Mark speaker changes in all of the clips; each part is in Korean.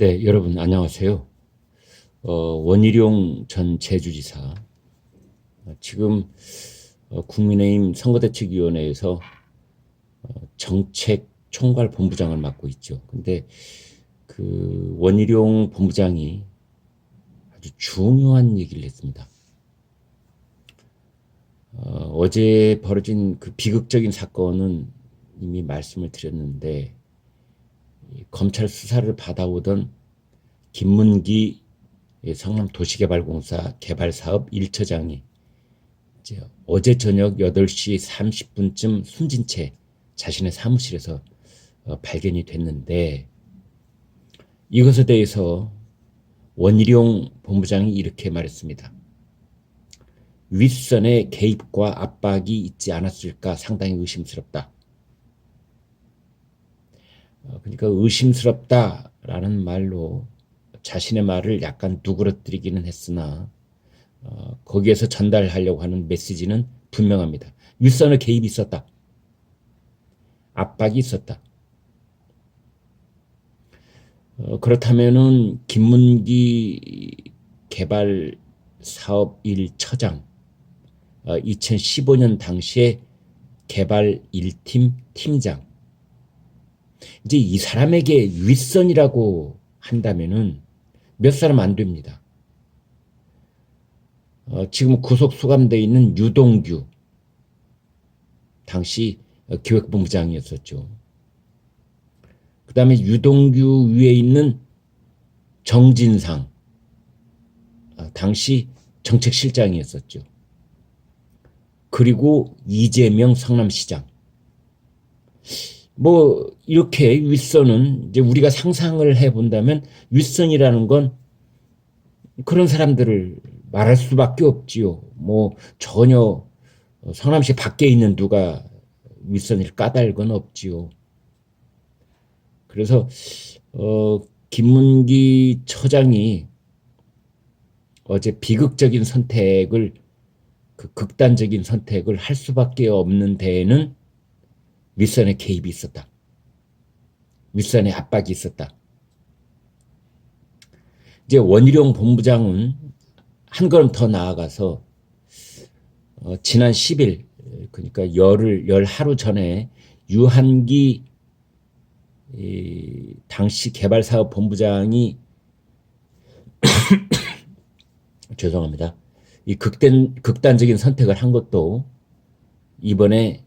Speaker 1: 네, 여러분 안녕하세요. 어, 원희룡 전 제주지사 어, 지금 어, 국민의힘 선거대책위원회에서 어, 정책 총괄 본부장을 맡고 있죠. 근데 그 원희룡 본부장이 아주 중요한 얘기를 했습니다. 어, 어제 벌어진 그 비극적인 사건은 이미 말씀을 드렸는데 이 검찰 수사를 받아오던 김문기 성남 도시개발공사 개발사업 1처장이 이제 어제 저녁 8시 30분쯤 숨진 채 자신의 사무실에서 어, 발견이 됐는데 이것에 대해서 원희룡 본부장이 이렇게 말했습니다. 윗선의 개입과 압박이 있지 않았을까 상당히 의심스럽다. 어, 그러니까 의심스럽다라는 말로 자신의 말을 약간 누그러뜨리기는 했으나 어, 거기에서 전달하려고 하는 메시지는 분명합니다. 윗선의 개입이 있었다. 압박이 있었다. 어, 그렇다면은 김문기 개발 사업 1처장 어, 2015년 당시에 개발 1팀 팀장 이제 이 사람에게 윗선이라고 한다면은 몇 사람 안 됩니다. 어, 지금 구속 수감돼 있는 유동규 당시 기획본부장이었었죠. 그 다음에 유동규 위에 있는 정진상 어, 당시 정책실장이었었죠. 그리고 이재명 성남시장 뭐 이렇게 윗선은 이제 우리가 상상을 해 본다면 윗선이라는 건 그런 사람들을 말할 수밖에 없지요. 뭐 전혀 성남시 밖에 있는 누가 윗선일 까닭은 없지요. 그래서 어 김문기 처장이 어제 비극적인 선택을 그 극단적인 선택을 할 수밖에 없는 데에는 윗선의 개입이 있었다. 윗선의 압박이 있었다. 이제 원희룡 본부장은 한 걸음 더 나아가서 어, 지난 10일 그러니까 열흘 열 하루 전에 유한기 이, 당시 개발사업 본부장이 죄송합니다. 이 극단 극단적인 선택을 한 것도 이번에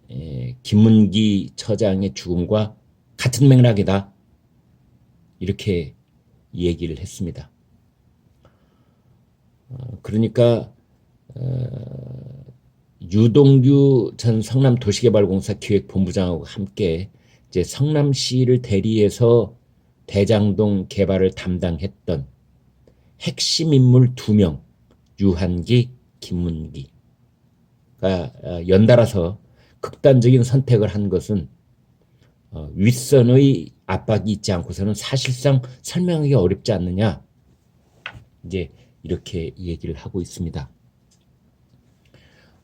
Speaker 1: 김문기 처장의 죽음과 같은 맥락이다. 이렇게 얘기를 했습니다. 어, 그러니까 어, 유동규 전 성남도시개발공사 기획본부장하고 함께 이제 성남시를 대리해서 대장동 개발을 담당했던 핵심 인물 두 명, 유한기, 김문기. 어, 연달아서 극단적인 선택을 한 것은 어, 윗선의 압박이 있지 않고서는 사실상 설명하기 어렵지 않느냐 이제 이렇게 얘기를 하고 있습니다.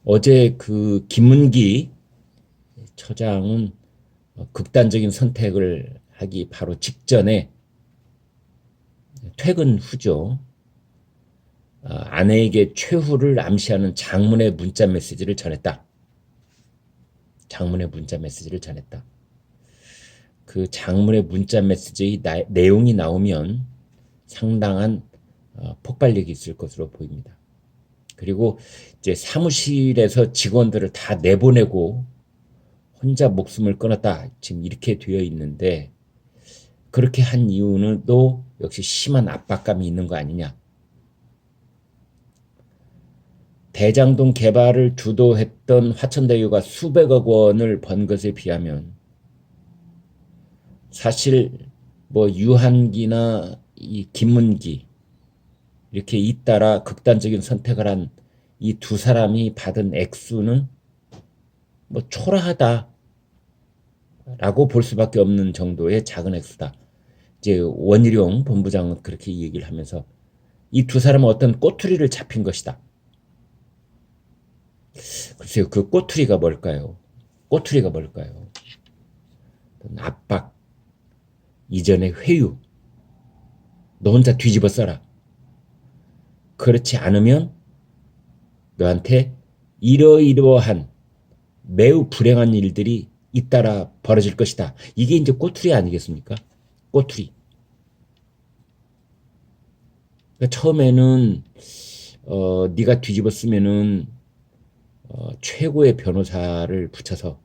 Speaker 1: 어제 그 김문기 처장은 어, 극단적인 선택을 하기 바로 직전에 퇴근 후죠. 어, 아내에게 최후를 암시하는 장문의 문자 메시지를 전했다. 장문의 문자 메시지를 전했다. 그 장문의 문자 메시지의 나, 내용이 나오면 상당한 어, 폭발력이 있을 것으로 보입니다. 그리고 이제 사무실에서 직원들을 다 내보내고 혼자 목숨을 끊었다. 지금 이렇게 되어 있는데 그렇게 한 이유는 또 역시 심한 압박감이 있는 거 아니냐. 대장동 개발을 주도했던 화천대유가 수백억 원을 번 것에 비하면 사실 뭐 유한기나 이 김문기 이렇게 잇따라 극단적인 선택을 한 이 두 사람이 받은 액수는 뭐 초라하다 라고 볼 수밖에 없는 정도의 작은 액수다. 이제 원희룡 본부장은 그렇게 얘기를 하면서 이 두 사람은 어떤 꼬투리를 잡힌 것이다. 글쎄요, 그 꼬투리가 뭘까요? 꼬투리가 뭘까요? 압박, 이전의 회유, 너 혼자 뒤집어 써라. 그렇지 않으면 너한테 이러이러한 매우 불행한 일들이 잇따라 벌어질 것이다. 이게 이제 꼬투리 아니겠습니까? 꼬투리. 그러니까 처음에는 어, 네가 뒤집어 쓰면은 어, 최고의 변호사를 붙여서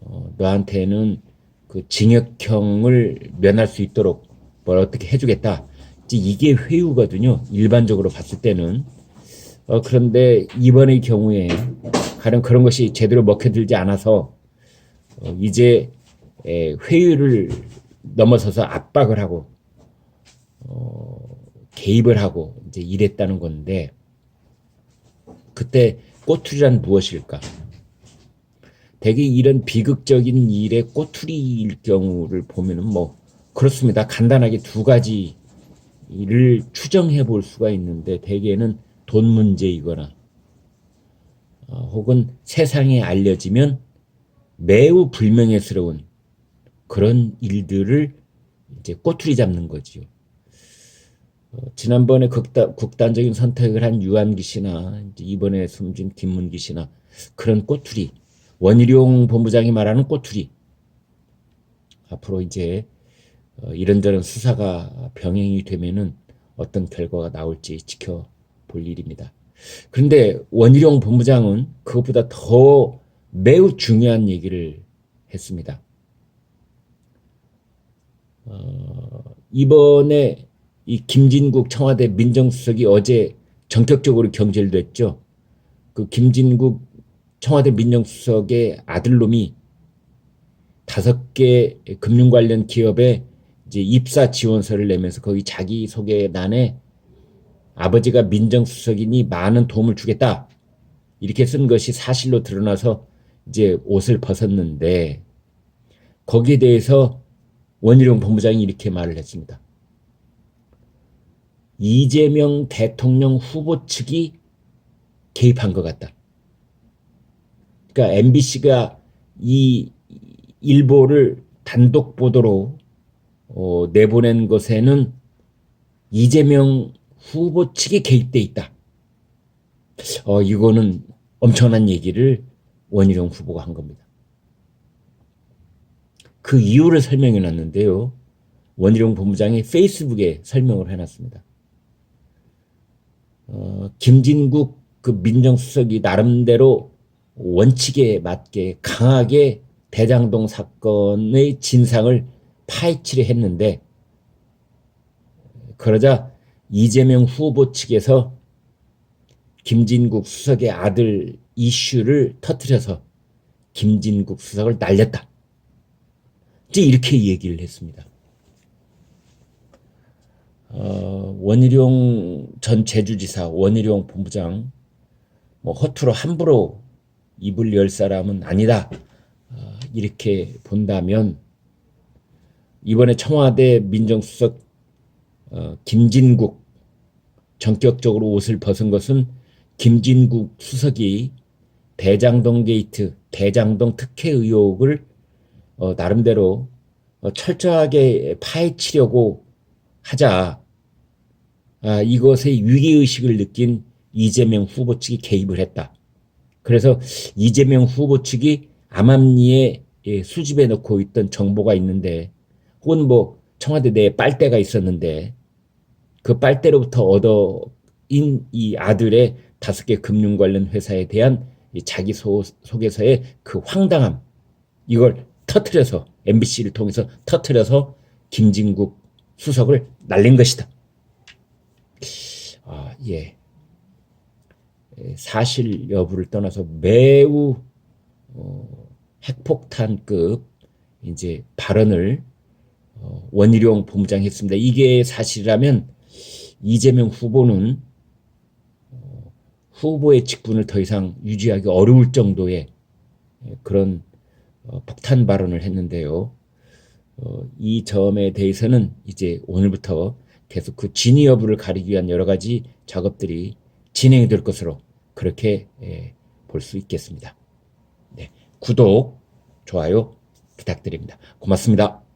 Speaker 1: 어, 너한테는 그 징역형을 면할 수 있도록 뭘 어떻게 해주겠다. 이게 회유거든요. 일반적으로 봤을 때는. 어, 그런데 이번의 경우에 가령 그런 것이 제대로 먹혀들지 않아서 어, 이제 에, 회유를 넘어서서 압박을 하고 어, 개입을 하고 이제 이랬다는 건데 그때 꼬투리란 무엇일까? 대개 이런 비극적인 일의 꼬투리일 경우를 보면은 뭐 그렇습니다. 간단하게 두 가지를 추정해 볼 수가 있는데 대개는 돈 문제이거나 어, 혹은 세상에 알려지면 매우 불명예스러운 그런 일들을 이제 꼬투리 잡는 거지요. 어, 지난번에 극단, 국단적인 선택을 한 유한기 씨나 이번에 숨진 김문기 씨나 그런 꼬투리, 원희룡 본부장이 말하는 꼬투리. 앞으로 이제 어, 이런저런 수사가 병행이 되면은 어떤 결과가 나올지 지켜볼 일입니다. 그런데 원희룡 본부장은 그것보다 더 매우 중요한 얘기를 했습니다. 어, 이번에 이 김진국 청와대 민정수석이 어제 전격적으로 경질됐죠. 그 김진국 청와대 민정수석의 아들놈이 다섯 개 금융 관련 기업에 이제 입사 지원서를 내면서 거기 자기 소개란에 아버지가 민정수석이니 많은 도움을 주겠다. 이렇게 쓴 것이 사실로 드러나서 이제 옷을 벗었는데 거기에 대해서 원희룡 본부장이 이렇게 말을 했습니다. 이재명 대통령 후보 측이 개입한 것 같다. 그러니까 MBC가 이 일보를 단독 보도로 어, 내보낸 것에는 이재명 후보 측이 개입돼 있다. 어, 이거는 엄청난 얘기를 원희룡 후보가 한 겁니다. 그 이유를 설명해 놨는데요. 원희룡 본부장이 페이스북에 설명을 해놨습니다. 어, 김진국 그 민정수석이 나름대로 원칙에 맞게 강하게 대장동 사건의 진상을 파헤치려 했는데 그러자 이재명 후보 측에서 김진국 수석의 아들 이슈를 터뜨려서 김진국 수석을 날렸다. 이제 이렇게 얘기를 했습니다. 어, 원희룡 전 제주지사, 원희룡 본부장, 뭐 허투루 함부로 입을 열 사람은 아니다. 어, 이렇게 본다면 이번에 청와대 민정수석 어, 김진국 전격적으로 옷을 벗은 것은 김진국 수석이 대장동 게이트, 대장동 특혜 의혹을 어, 나름대로 어, 철저하게 파헤치려고 하자. 아, 이것에 위기의식을 느낀 이재명 후보 측이 개입을 했다. 그래서 이재명 후보 측이 암암리에 예, 수집해 놓고 있던 정보가 있는데 혹은 뭐 청와대 내에 빨대가 있었는데 그 빨대로부터 얻어인 이 아들의 다섯 개 금융 관련 회사에 대한 자기 소, 속에서의 그 황당함 이걸 터트려서 MBC를 통해서 터트려서 김진국 수석을 날린 것이다. 아, 예. 사실 여부를 떠나서 매우 어, 핵폭탄급 이제 발언을 어, 원희룡 본부장이 했습니다. 이게 사실이라면 이재명 후보는 어, 후보의 직분을 더 이상 유지하기 어려울 정도의 그런 어, 폭탄 발언을 했는데요. 어, 이 점에 대해서는 이제 오늘부터 계속 그 진위 여부를 가리기 위한 여러 가지 작업들이 진행이 될 것으로 그렇게 예, 볼수 있겠습니다. 네, 구독, 좋아요 부탁드립니다. 고맙습니다.